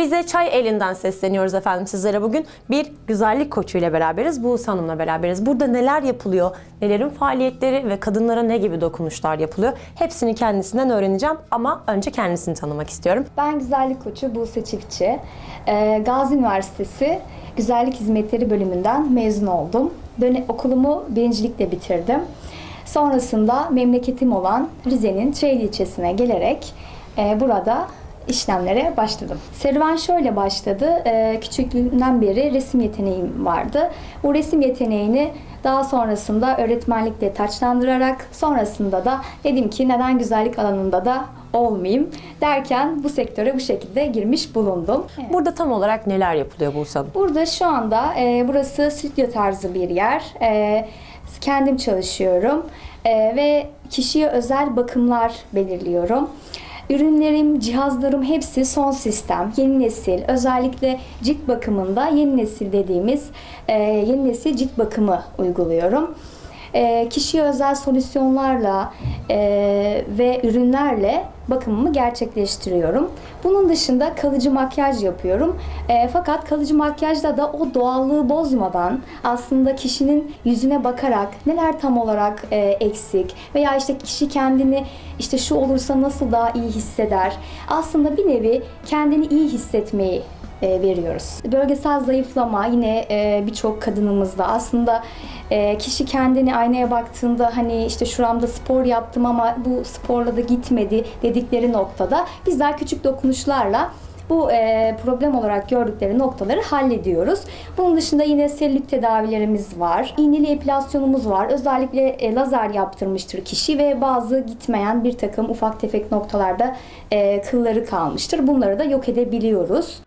Rize Çay Elinden sesleniyoruz efendim sizlere bugün. Bir güzellik koçuyla beraberiz, Buse Hanım'la beraberiz. Burada neler yapılıyor, nelerin faaliyetleri ve kadınlara ne gibi dokunuşlar yapılıyor? Hepsini kendisinden öğreneceğim ama önce kendisini tanımak istiyorum. Ben güzellik koçu Buse Çiftçi. Ee, Gazi Üniversitesi Güzellik Hizmetleri bölümünden mezun oldum. Döne, okulumu birincilikle bitirdim. Sonrasında memleketim olan Rize'nin Çeyli ilçesine gelerek e, burada işlemlere başladım. Serüven şöyle başladı. Ee, küçüklüğümden beri resim yeteneğim vardı. Bu resim yeteneğini daha sonrasında öğretmenlikle taçlandırarak sonrasında da dedim ki neden güzellik alanında da olmayayım derken bu sektöre bu şekilde girmiş bulundum. Burada tam olarak neler yapılıyor Hanım? Burada şu anda e, burası stüdyo tarzı bir yer. E, kendim çalışıyorum E, ve kişiye özel bakımlar belirliyorum. Ürünlerim, cihazlarım hepsi son sistem, yeni nesil. Özellikle cilt bakımında yeni nesil dediğimiz e, yeni nesil cilt bakımı uyguluyorum. E, kişiye özel solüsyonlarla e, ve ürünlerle bakımımı gerçekleştiriyorum. Bunun dışında kalıcı makyaj yapıyorum. E, fakat kalıcı makyajda da o doğallığı bozmadan aslında kişinin yüzüne bakarak neler tam olarak e, eksik veya işte kişi kendini işte şu olursa nasıl daha iyi hisseder. Aslında bir nevi kendini iyi hissetmeyi e, veriyoruz. Bölgesel zayıflama yine e, birçok kadınımızda aslında e, kişi kendini aynaya baktığında hani işte şuramda spor yaptım ama bu sporla da gitmedi dedikleri noktada bizler küçük dokunuşlarla bu e, problem olarak gördükleri noktaları hallediyoruz. Bunun dışında yine selülit tedavilerimiz var. İğneli epilasyonumuz var. Özellikle e, lazer yaptırmıştır kişi ve bazı gitmeyen bir takım ufak tefek noktalarda e, kılları kalmıştır. Bunları da yok edebiliyoruz.